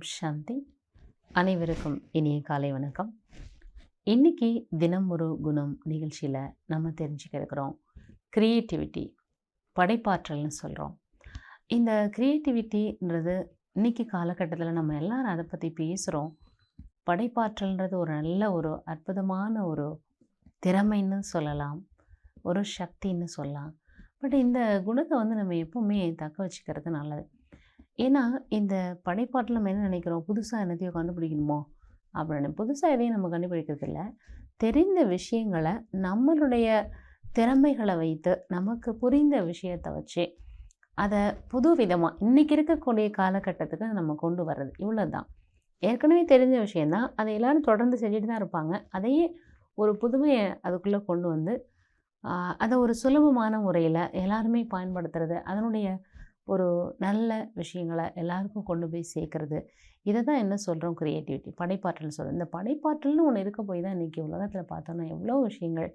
ஓம் சாந்தி. அனைவருக்கும் இனிய காலை வணக்கம். இன்னைக்கு தினம் ஒரு குணம் நிகழ்ச்சியில் நம்ம தெரிஞ்சுக்க இருக்கிறோம். க்ரியேட்டிவிட்டி படைப்பாற்றல்னு சொல்கிறோம் இந்த க்ரியேட்டிவிட்டின்றது இன்னைக்கு காலகட்டத்தில் நம்ம எல்லாரும் அதை பற்றி பேசுகிறோம் படைப்பாற்றல்ன்றது ஒரு நல்ல ஒரு அற்புதமான ஒரு திறமைன்னு சொல்லலாம். ஒரு சக்தின்னு சொல்லலாம். பட் இந்த குணத்தை வந்து நம்ம எப்போவுமே தக்க வச்சுக்கிறது நல்லது. ஏன்னா இந்த படைப்பாட்டில் நம்ம என்ன நினைக்கிறோம்? புதுசாக என்னத்தையோ கண்டுபிடிக்கணுமோ? அப்படின்னு. புதுசாக எதையும் நம்ம கண்டுபிடிக்கிறதில்ல. தெரிந்த விஷயங்களை நம்மளுடைய திறமைகளை வைத்து நமக்கு புரிந்த விஷயத்தை வச்சு அதை புது விதமாக இன்றைக்கி இருக்கக்கூடிய காலகட்டத்துக்கு நம்ம கொண்டு வர்றது. இவ்வளோ தான் ஏற்கனவே தெரிஞ்ச விஷயந்தான் அதை எல்லோரும் தொடர்ந்து செஞ்சுட்டு தான் இருப்பாங்க. அதையே ஒரு புதுமையை அதுக்குள்ளே கொண்டு வந்து அதை ஒரு சுலபமான முறையில் எல்லாருமே பயன்படுத்துறது அதனுடைய ஒரு நல்ல விஷயங்களை எல்லாருக்கும் கொண்டு போய் சேர்க்குறது. இதை தான் என்ன சொல்கிறோம் க்ரியேட்டிவிட்டி படைப்பாற்றல் சொல்கிறோம் இந்த படைப்பாற்றல்னு ஒன்று இருக்க போய் தான் இன்றைக்கி உலகத்தில் பார்த்தோன்னா எவ்வளோ விஷயங்கள்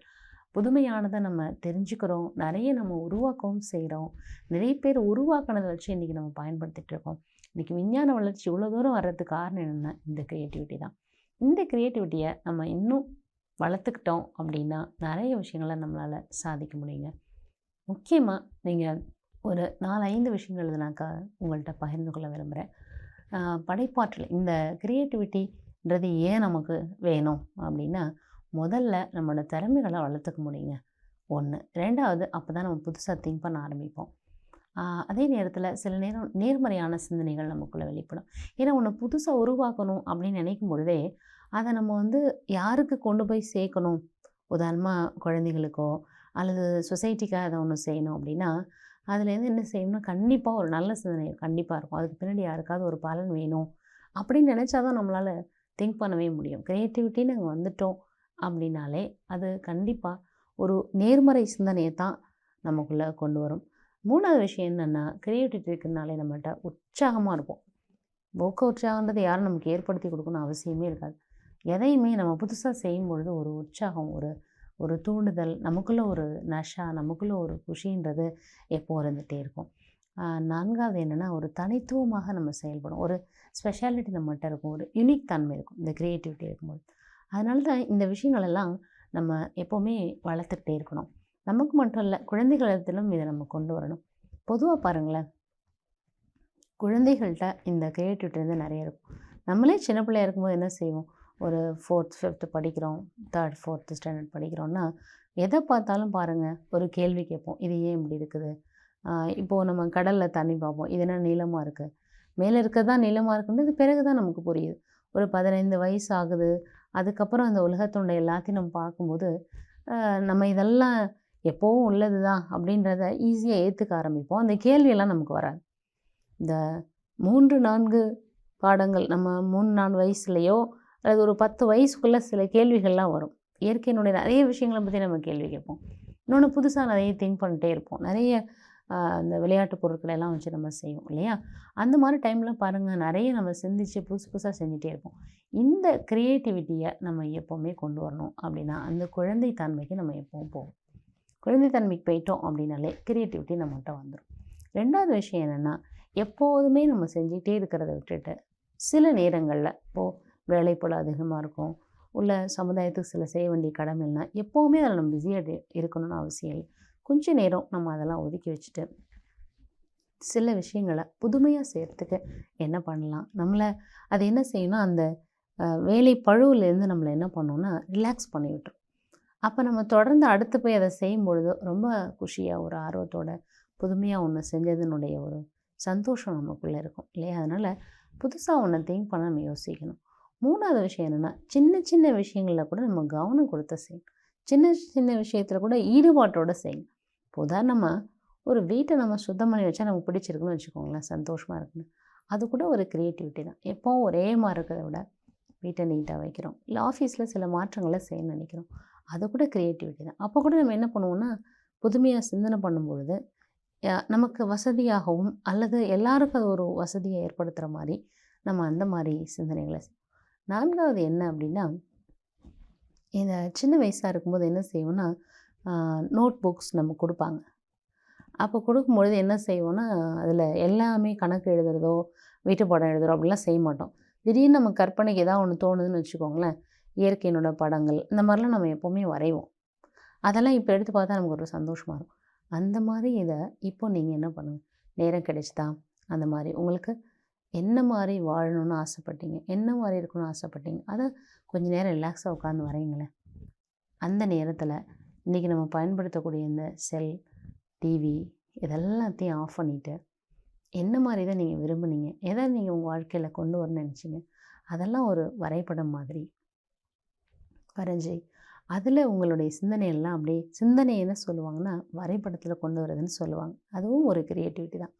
புதுமையானதை நம்ம தெரிஞ்சுக்கிறோம். நிறைய நம்ம உருவாக்கவும் செய்கிறோம் நிறைய பேர் உருவாக்கினதை வச்சு இன்றைக்கி நம்ம பயன்படுத்திட்டு இருக்கோம். இன்றைக்கி விஞ்ஞான வளர்ச்சி இவ்வளோ தூரம் வர்றதுக்கு காரணம் என்னென்னா இந்த க்ரியேட்டிவிட்டி தான். இந்த க்ரியேட்டிவிட்டியை நம்ம இன்னும் வளர்த்துக்கிட்டோம் அப்படின்னா நிறைய விஷயங்களை நம்மளால் சாதிக்க முடியுங்க. முக்கியமாக நீங்கள் ஒரு நாலு ஐந்து விஷயங்கள் இது நான் க உங்கள்கிட்ட பகிர்ந்து கொள்ள விரும்புகிறேன் படைப்பாற்றல். இந்த க்ரியேட்டிவிட்டின்றது ஏன் நமக்கு வேணும் அப்படின்னா முதல்ல நம்மளோட திறமைகளை வளர்த்துக்க முடியுங்க. ஒன்று ரெண்டாவது அப்போ தான் நம்ம புதுசாக திங்க் பண்ண ஆரம்பிப்போம். அதே நேரத்தில் சில நேரம் நேர்மறையான சிந்தனைகள் நமக்குள்ளே வெளிப்படும். ஏன்னா ஒன்று புதுசாக உருவாக்கணும் அப்படின்னு நினைக்கும் பொழுதே அதை நம்ம வந்து யாருக்கு கொண்டு போய் சேர்க்கணும்? உதாரணமாக குழந்தைகளுக்கோ அல்லது சொசைட்டிக்காக அதை ஒன்று செய்யணும் அப்படின்னா அதுலேருந்து என்ன செய்யணும்னா கண்டிப்பாக ஒரு நல்ல சிந்தனை கண்டிப்பாக இருக்கும். அதுக்கு பின்னாடி யாருக்காவது ஒரு பலன் வேணும் அப்படின்னு நினச்சா தான் நம்மளால் திங்க் பண்ணவே முடியும். க்ரியேட்டிவிட்டின்னு நாங்கள் வந்துட்டோம் அப்படின்னாலே அது கண்டிப்பாக ஒரு நேர்மறை சிந்தனையை தான் நமக்குள்ளே கொண்டு வரும். மூணாவது விஷயம் என்னென்னா க்ரியேட்டிவிட்டி இருக்குனாலே நம்மகிட்ட உற்சாகமாக இருப்போம். ஊக்க உற்சாகன்றது யாரும் நமக்கு ஏற்படுத்தி கொடுக்கணும் அவசியமே இருக்காது. எதையுமே நம்ம புதுசாக செய்யும் பொழுது ஒரு உற்சாகம் ஒரு ஒரு தூண்டுதல் நமக்குள்ளே ஒரு நஷா நமக்குள்ளே ஒரு குஷின்றது எப்போ இருந்துகிட்டே இருக்கும். நான்காவது என்னென்னா ஒரு தனித்துவமாக நம்ம செயல்படும் ஒரு ஸ்பெஷாலிட்டி நம்மகிட்ட இருக்கும். ஒரு யூனிக் தன்மை இருக்கும். இந்த க்ரியேட்டிவிட்டி இருக்கும்போது. அதனால தான் இந்த விஷயங்களெல்லாம் நம்ம எப்போவுமே வளர்த்துக்கிட்டே இருக்கணும். நமக்கு மட்டும் இல்லை குழந்தைகளிடத்திலும் இதை நம்ம கொண்டு வரணும். பொதுவாக பாருங்களேன். குழந்தைகள்கிட்ட இந்த க்ரியேட்டிவிட்டி வந்து நிறைய இருக்கும். நம்மளே சின்ன பிள்ளையா இருக்கும்போது என்ன செய்வோம்? ஒரு ஃபோர்த் ஃபிஃப்த்து படிக்கிறோம் தேர்ட் ஃபோர்த்து ஸ்டாண்டர்ட் படிக்கிறோன்னா எதை பார்த்தாலும் பாருங்கள் ஒரு கேள்வி கேட்போம் இது ஏன் இப்படி இருக்குது? இப்போது நம்ம கடலில் தண்ணி பார்ப்போம் இது என்ன நீளமாக இருக்குது மேலே இருக்கிறது தான் நீளமாக இருக்குன்றது பிறகு தான் நமக்கு புரியுது. ஒரு பதினைந்து வயசு ஆகுது அதுக்கப்புறம் அந்த உலகத்தோட எல்லாத்தையும் நம்ம பார்க்கும்போது நம்ம இதெல்லாம் எப்போவும் உள்ளது தான் அப்படின்றத ஈஸியாக ஏற்றுக்க ஆரம்பிப்போம். அந்த கேள்வியெல்லாம் நமக்கு வராது. இந்த மூன்று நான்கு பாடங்கள் நம்ம மூணு நாலு வயசுலேயோ அல்லது ஒரு பத்து வயசுக்குள்ளே சில கேள்விகள்லாம் வரும். இயற்கையினுடைய நிறைய விஷயங்களை பற்றி நம்ம கேள்வி கேட்போம். இன்னொன்று புதுசாக நிறைய திங்க் பண்ணிட்டே இருப்போம். நிறைய அந்த இந்த விளையாட்டு பொருட்களை எல்லாம் வச்சு நம்ம செய்வோம் இல்லையா? அந்த மாதிரி டைமில் பாருங்கள் நிறைய நம்ம சிந்திச்சு புதுசு புதுசாக செஞ்சுட்டே இருப்போம். இந்த க்ரியேட்டிவிட்டியை நம்ம எப்போவுமே கொண்டு வரணும் அப்படின்னா அந்த குழந்தை தன்மைக்கு நம்ம எப்போவும் போவோம். குழந்தை தன்மைக்கு போயிட்டோம் அப்படின்னாலே க்ரியேட்டிவிட்டி நம்மகிட்ட வந்துடும் ரெண்டாவது விஷயம் என்னென்னா எப்போதுமே நம்ம செஞ்சுக்கிட்டே இருக்கிறத விட்டுட்டு சில நேரங்களில் இப்போது வேலைப்பளு அதிகமாக இருக்கும். உள்ள சமுதாயத்துக்கு சில செய்ய வேண்டிய கடமைன்னா எப்போவுமே அதில் நம்ம பிஸியாக இருக்கணும்னு அவசியம் இல்லை. கொஞ்சம் நேரம் நம்ம அதெல்லாம் ஒதுக்கி வச்சுட்டு சில விஷயங்களை புதுமையாக செய்கிறதுக்கு என்ன பண்ணலாம்? நம்மளை அது என்ன செய்யணும் அந்த வேலை பழுவிலேருந்து நம்மளை என்ன பண்ணோன்னா ரிலாக்ஸ் பண்ணி விட்டுரும். அப்போ நம்ம தொடர்ந்து அடுத்து போய் அதை செய்யும் பொழுது ரொம்ப குஷியாக ஒரு ஆர்வத்தோட புதுமையாக ஒன்று செஞ்சதுனுடைய ஒரு சந்தோஷம் நமக்குள்ளே இருக்கும் இல்லையா? அதனால் புதுசாக ஒன்று திங்க் பண்ண நம்ம யோசிக்கணும். மூணாவது விஷயம் என்னென்னா சின்ன சின்ன விஷயங்களில் கூட நம்ம கவனம் கொடுத்து செய்யணும். சின்ன சின்ன விஷயத்தில் கூட ஈடுபாட்டோடு செய்யணும். இப்போ உதாரணமாக ஒரு வீட்டை நம்ம சுத்தம் பண்ணி வச்சா நமக்கு பிடிச்சிருக்குன்னு வச்சுக்கோங்களேன் சந்தோஷமாக இருக்குன்னு. அது கூட ஒரு க்ரியேட்டிவிட்டி தான். எப்போவும் ஒரே மாதிரி இருக்கிறத விட வீட்டை நீட்டாக வைக்கிறோம். இல்லை ஆஃபீஸில் சில மாற்றங்களை செய்ய நினைக்கிறோம். அது கூட க்ரியேட்டிவிட்டி தான். அப்போ கூட நம்ம என்ன பண்ணுவோம்னா புதுமையாக சிந்தனை பண்ணும்பொழுது நமக்கு வசதியாகவும் அல்லது எல்லாருக்கும் அது ஒரு வசதியை ஏற்படுத்துகிற மாதிரி நம்ம அந்த மாதிரி சிந்தனைகளை நான்காவது என்ன அப்படின்னா இந்த சின்ன வயசாக இருக்கும்போது என்ன செய்வோன்னா நோட் புக்ஸ் நம்ம கொடுப்பாங்க. அப்போ கொடுக்கும்பொழுது என்ன செய்வோன்னா அதில் எல்லாமே கணக்கு எழுதுறதோ வீட்டு படம் எழுதுகிறோம் அப்படிலாம் செய்ய மாட்டோம். திடீர்னு நம்ம கற்பனைக்கு ஏதாவது ஒன்று தோணுதுன்னு வச்சுக்கோங்களேன் இயற்கையினோட படங்கள் இந்த மாதிரிலாம் நம்ம எப்போவுமே வரைவோம். அதெல்லாம் இப்போ எடுத்து பார்த்தா நமக்கு ஒரு சந்தோஷமாக இருக்கும். அந்த மாதிரி இதை இப்போ நீங்கள் என்ன பண்ணுங்கள் நேரம் கிடைச்சிதா? அந்த மாதிரி. உங்களுக்கு என்ன மாதிரி வாழணும்னு ஆசைப்பட்டீங்க? என்ன மாதிரி இருக்கணும்னு ஆசைப்பட்டீங்க? அதை கொஞ்சம் நேரம் ரிலாக்ஸாக உட்காந்து வரைங்களேன் அந்த நேரத்தில் இன்றைக்கி நம்ம பயன்படுத்தக்கூடிய இந்த செல் டிவி இதெல்லாத்தையும் ஆஃப் பண்ணிவிட்டு என்ன மாதிரி தான் நீங்கள் விரும்புனீங்க? எதை நீங்கள் உங்கள் வாழ்க்கையில் கொண்டு வரணும்னு நினச்சிங்க? அதெல்லாம் ஒரு வரைபடம் மாதிரி வரைஞ்சி அதில் உங்களுடைய சிந்தனையெல்லாம் அப்படியே சிந்தனை என்ன சொல்லுவாங்கன்னா வரைபடத்தில் கொண்டு வரதுன்னு சொல்லுவாங்க. அதுவும் ஒரு க்ரியேட்டிவிட்டி தான்.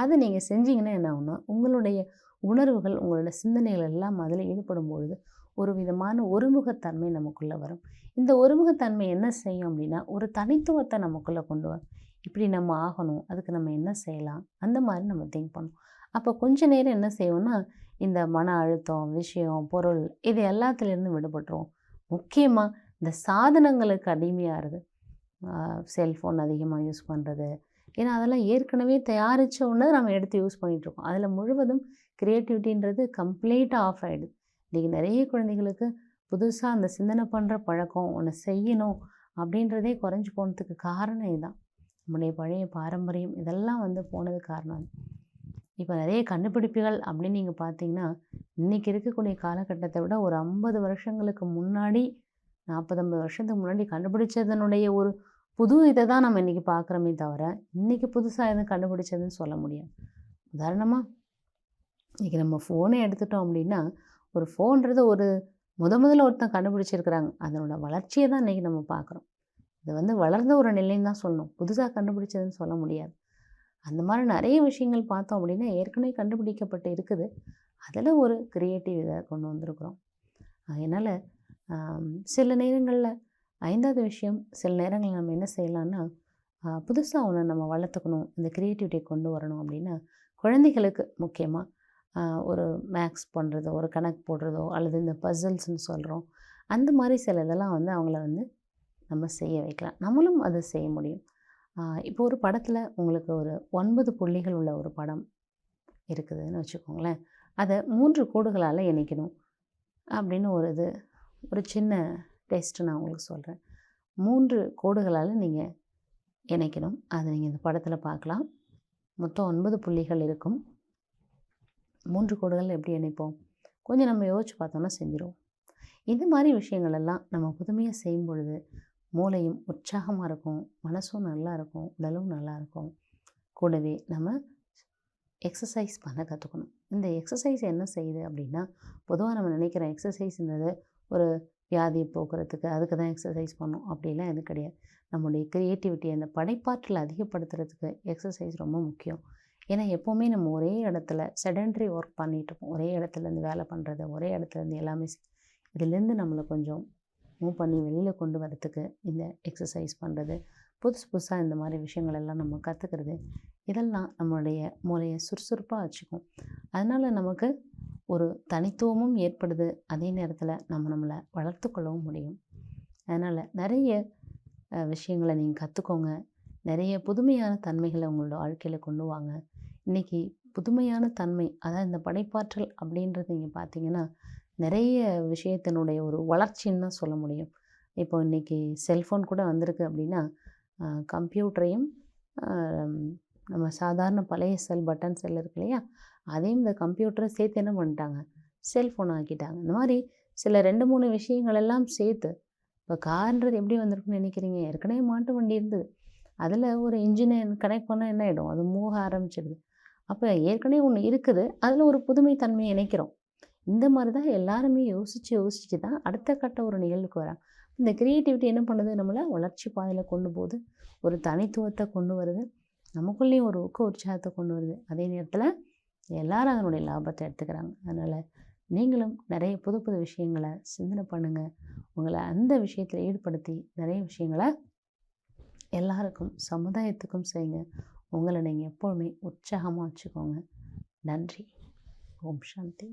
அதை நீங்கள் செஞ்சீங்கன்னா என்ன ஆகும்னா உங்களுடைய உணர்வுகள் உங்களோட சிந்தனைகள் எல்லாம் அதில் ஈடுபடும் பொழுது ஒரு விதமான ஒருமுகத்தன்மை நமக்குள்ளே வரும். இந்த ஒருமுகத்தன்மை என்ன செய்யும் அப்படின்னா ஒரு தனித்துவத்தை நமக்குள்ளே கொண்டு வரும். இப்படி நம்ம ஆகணும் அதுக்கு நம்ம என்ன செய்யலாம் அந்த மாதிரி நம்ம திங்க் பண்ணணும் அப்போ கொஞ்ச நேரம் என்ன செய்வோம்னா இந்த மன அழுத்தம் விஷயம் பொருள் இது எல்லாத்துலேருந்து விடுபட்டுருவோம். முக்கியமாக இந்த சாதனங்களுக்கு அடிமையாகிறது செல்ஃபோன் அதிகமாக யூஸ் பண்ணுறது ஏன்னா அதெல்லாம் ஏற்கனவே தயாரித்த ஒன்று நம்ம எடுத்து யூஸ் பண்ணிகிட்ருக்கோம் அதில் முழுவதும் க்ரியேட்டிவிட்டின்றது கம்ப்ளீட்டாக ஆஃப் ஆகிடுது இன்றைக்கி நிறைய குழந்தைகளுக்கு புதுசாக அந்த சிந்தனை பண்ணுற பழக்கம் ஒன்று செய்யணும் அப்படின்றதே குறைஞ்சி போனதுக்கு காரணம் இதுதான் நம்முடைய பழைய பாரம்பரியம் இதெல்லாம் வந்து போனது காரணம் இப்போ நிறைய கண்டுபிடிப்புகள் அப்படின்னு நீங்கள் பார்த்தீங்கன்னா இன்றைக்கி இருக்கக்கூடிய காலகட்டத்தை விட ஒரு ஐம்பது வருஷங்களுக்கு முன்னாடி நாற்பது ஐம்பது வருஷத்துக்கு முன்னாடி கண்டுபிடிச்சதனுடைய ஒரு புது இதை தான் நம்ம இன்றைக்கி பார்க்குறோமே தவிர இன்றைக்கி புதுசாக எதுவும் கண்டுபிடிச்சதுன்னு சொல்ல முடியாது. உதாரணமாக இன்றைக்கி நம்ம ஃபோனை எடுத்துட்டோம் அப்படின்னா ஒரு ஃபோன்றது ஒரு முத முதல்ல ஒருத்தன் கண்டுபிடிச்சிருக்கிறாங்க. அதனோட வளர்ச்சியை தான் இன்றைக்கி நம்ம பார்க்குறோம். இது வந்து வளர்ந்த ஒரு நிலைன்னு தான் சொல்லணும். புதுசாக கண்டுபிடிச்சதுன்னு சொல்ல முடியாது. அந்த மாதிரி நிறைய விஷயங்கள் பார்த்தோம் அப்படின்னா ஏற்கனவே கண்டுபிடிக்கப்பட்டு இருக்குது. அதில் ஒரு க்ரியேட்டிவ் இதை கொண்டு வந்திருக்கிறோம். அதனால் சில நேரங்களில் ஐந்தாவது விஷயம் சில நேரங்களில் நம்ம என்ன செய்யலான்னா புதுசாக ஒன்று நம்ம வளர்த்துக்கணும் இந்த க்ரியேட்டிவிட்டியை கொண்டு வரணும் அப்படின்னா குழந்தைகளுக்கு முக்கியமாக ஒரு மேக்ஸ் பண்ணுறதோ ஒரு கணக்கு போடுறதோ அல்லது இந்த பசில்ஸ்னு சொல்கிறோம் அந்த மாதிரி சில இதெல்லாம் வந்து அவங்கள வந்து நம்ம செய்ய வைக்கலாம். நம்மளும் அதை செய்ய முடியும். இப்போ ஒரு படத்தில் உங்களுக்கு ஒரு ஒன்பது புள்ளிகள் உள்ள ஒரு படம் இருக்குதுன்னு வச்சுக்கோங்களேன் அதை மூன்று கோடுகளால் இணைக்கணும் அப்படின்னு ஒரு இது ஒரு சின்ன டெஸ்ட்டு நான் உங்களுக்கு சொல்கிறேன் மூன்று கோடுகளால் நீங்கள் இணைக்கணும். அதை நீங்கள் இந்த படத்தில் பார்க்கலாம். மொத்தம் ஒன்பது புள்ளிகள் இருக்கும். மூன்று கோடுகள் எப்படி இணைப்போம்? கொஞ்சம் நம்ம யோசிச்சு பார்த்தோம்னா செஞ்சிடுவோம் இது மாதிரி விஷயங்கள் எல்லாம் நம்ம புதுமையாக செய்யும் பொழுது மூளையும் உற்சாகமாக இருக்கும். மனசும் நல்லா இருக்கும். உடலும் நல்லா இருக்கும். கூடவே நம்ம எக்ஸசைஸ் பண்ண கற்றுக்கணும் இந்த எக்ஸசைஸ் என்ன செய்யுது அப்படின்னா பொதுவாக நம்ம நினைக்கிற எக்ஸசைஸ்ன்றது ஒரு வியாதியை போக்குறதுக்கு அதுக்கு தான் எக்ஸசைஸ் பண்ணணும் அப்படிலாம் எதுவும் கிடையாது. நம்முடைய க்ரியேட்டிவிட்டியை அந்த படைப்பாற்றல் அதிகப்படுத்துறதுக்கு எக்ஸசைஸ் ரொம்ப முக்கியம். ஏன்னா எப்போவுமே நம்ம ஒரே இடத்துல செடன்ட்ரி ஒர்க் பண்ணிகிட்ருப்போம் ஒரே இடத்துலேருந்து வேலை பண்ணுறது ஒரே இடத்துலேருந்து எல்லாமே இதுலேருந்து நம்மளை கொஞ்சம் மூவ் பண்ணி வெளியில் கொண்டு வரத்துக்கு இந்த எக்ஸசைஸ் பண்ணுறது புதுசு புதுசாக இந்த மாதிரி விஷயங்கள் எல்லாம் நம்ம கற்றுக்கிறது இதெல்லாம் நம்மளுடைய மூளையை சுறுசுறுப்பாக வச்சுக்கும். அதனால் நமக்கு ஒரு தனித்துவமும் ஏற்படுது. அதே நேரத்தில் நம்ம நம்மளை வளர்த்து கொள்ளவும் முடியும். அதனால் நிறைய விஷயங்களை நீங்கள் கற்றுக்கோங்க நிறைய புதுமையான தன்மைகளை உங்களோட வாழ்க்கையில் கொண்டு வாங்க. இன்றைக்கி புதுமையான தன்மை அதாவது இந்த படைப்பாற்றல் அப்படின்றது நீங்கள் பார்த்தீங்கன்னா நிறைய விஷயத்தினுடைய ஒரு வளர்ச்சின்னு தான் சொல்ல முடியும். இப்போ இன்றைக்கி செல்ஃபோன் கூட வந்திருக்கு அப்படின்னா கம்ப்யூட்டரையும் நம்ம சாதாரண பழைய செல் பட்டன் செல் இருக்கு இல்லையா? அதையும் இந்த கம்ப்யூட்டரை சேர்த்து என்ன பண்ணிட்டாங்க? செல்ஃபோன் ஆக்கிட்டாங்க. இந்த மாதிரி சில ரெண்டு மூணு விஷயங்கள் எல்லாம் சேர்த்து இப்போ கார்ன்றது எப்படி வந்திருக்குன்னு நினைக்கிறீங்க? ஏற்கனவே மாட்டு வண்டி இருந்தது. அதில் ஒரு இன்ஜினை கனெக்ட் பண்ணால் என்ன ஆகிடும் அது மூக ஆரம்பிச்சிடுது. அப்போ ஏற்கனவே ஒன்று இருக்குது. அதில் ஒரு புதுமை தன்மையை இணைக்கிறோம். இந்த மாதிரி தான் எல்லாருமே யோசித்து யோசித்து தான் அடுத்த கட்ட ஒரு நிகழ்வுக்கு வராங்க. இந்த க்ரியேட்டிவிட்டி என்ன பண்ணுது? நம்மளை வளர்ச்சி பாதையில் கொண்டு போகுது. ஒரு தனித்துவத்தை கொண்டு வருது. நமக்குள்ளேயும் ஒரு ஊக்க உற்சாகத்தை கொண்டு வருது. அதே நேரத்தில் எல்லாரும் அதனுடைய லாபத்தை எடுத்துக்கிறாங்க. அதனால் நீங்களும் நிறைய புது புது விஷயங்களை சிந்தனை பண்ணுங்கள் உங்களை அந்த விஷயத்தில் ஈடுபடுத்தி நிறைய விஷயங்களை எல்லாருக்கும் சமுதாயத்துக்கும் செய்யுங்க. உங்களை நீங்கள் எப்பொழுதுமே உற்சாகமாக வச்சுக்கோங்க. நன்றி. ஓம் சாந்தி.